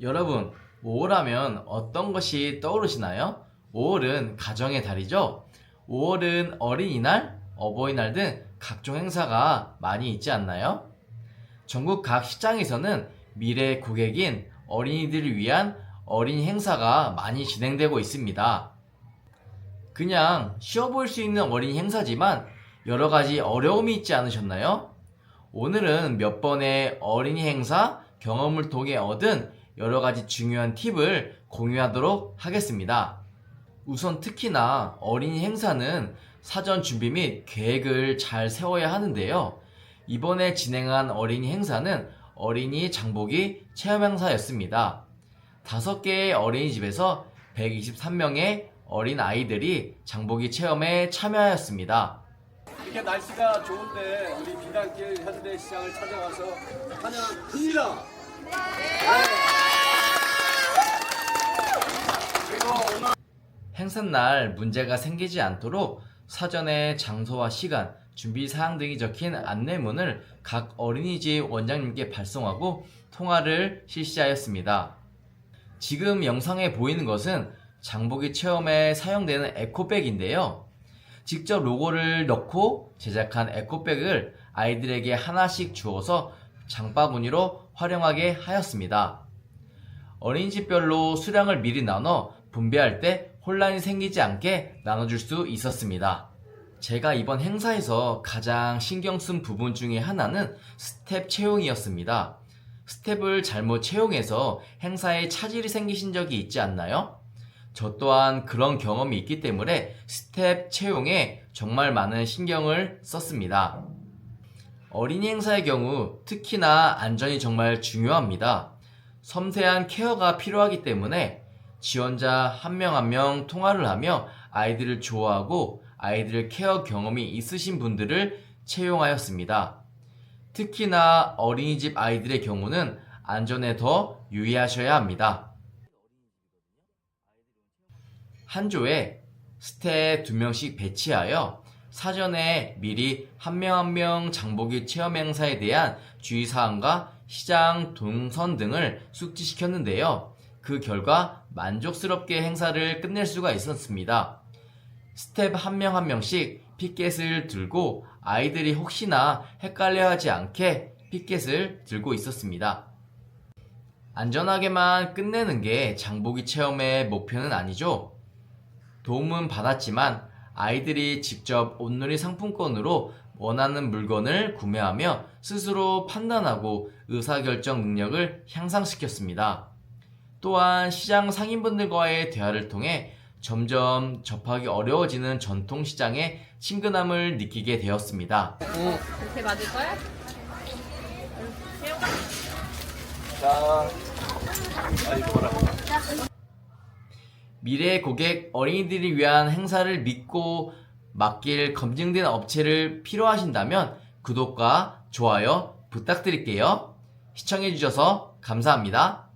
여러분, 5월하면 어떤 것이 떠오르시나요? 5월은 가정의 달이죠? 5월은 어린이날, 어버이날 등 각종 행사가 많이 있지 않나요? 전국 각 시장에서는 미래 고객인 어린이들을 위한 어린이 행사가 많이 진행되고 있습니다. 그냥 쉬워 보일 수 있는 어린이 행사지만 여러 가지 어려움이 있지 않으셨나요? 오늘은 몇 번의 어린이 행사 경험을 통해 얻은 여러 가지 중요한 팁을 공유하도록 하겠습니다. 우선 특히나 어린이 행사는 사전 준비 및 계획을 잘 세워야 하는데요. 이번에 진행한 어린이 행사는 어린이 장보기 체험 행사였습니다. 다섯 개의 어린이집에서 123명의 어린 아이들이 장보기 체험에 참여하였습니다. 이렇게 날씨가 좋은데 우리 비단길 현대 시장을 찾아와서 환영합니다. 그리고 오늘 행사날 문제가 생기지 않도록 사전에 장소와 시간, 준비 사항 등이 적힌 안내문을 각 어린이집 원장님께 발송하고 통화를 실시하였습니다. 지금 영상에 보이는 것은 장보기 체험에 사용되는 에코백인데요. 직접 로고를 넣고 제작한 에코백을 아이들에게 하나씩 주어서 장바구니로 활용하게 하였습니다. 어린이집별로 수량을 미리 나눠 분배할 때 혼란이 생기지 않게 나눠줄 수 있었습니다. 제가 이번 행사에서 가장 신경 쓴 부분 중에 하나는 스텝 채용이었습니다. 스텝을 잘못 채용해서 행사에 차질이 생기신 적이 있지 않나요? 저 또한 그런 경험이 있기 때문에 스텝 채용에 정말 많은 신경을 썼습니다. 어린이 행사의 경우 특히나 안전이 정말 중요합니다. 섬세한 케어가 필요하기 때문에 지원자 한 명 한 명 통화를 하며 아이들을 좋아하고 아이들 케어 경험이 있으신 분들을 채용하였습니다. 특히나 어린이집 아이들의 경우는 안전에 더 유의하셔야 합니다. 한 조에 스태 두 명씩 배치하여 사전에 미리 한 명 한 명 장보기 체험 행사에 대한 주의사항과 시장 동선 등을 숙지시켰는데요. 그 결과 만족스럽게 행사를 끝낼 수가 있었습니다. 스텝 한명한 명씩 피켓을 들고 아이들이 혹시나 헷갈려 하지 않게 피켓을 들고 있었습니다. 안전하게만 끝내는 게 장보기 체험의 목표는 아니죠. 도움은 받았지만 아이들이 직접 온누리 상품권으로 원하는 물건을 구매하며 스스로 판단하고 의사결정 능력을 향상시켰습니다. 또한 시장 상인분들과의 대화를 통해 점점 접하기 어려워지는 전통 시장의 친근함을 느끼게 되었습니다. 이렇게 맞을까요? 미래 고객 어린이들을 위한 행사를 믿고 맡길 검증된 업체를 필요하신다면 구독과 좋아요 부탁드릴게요. 시청해주셔서 감사합니다.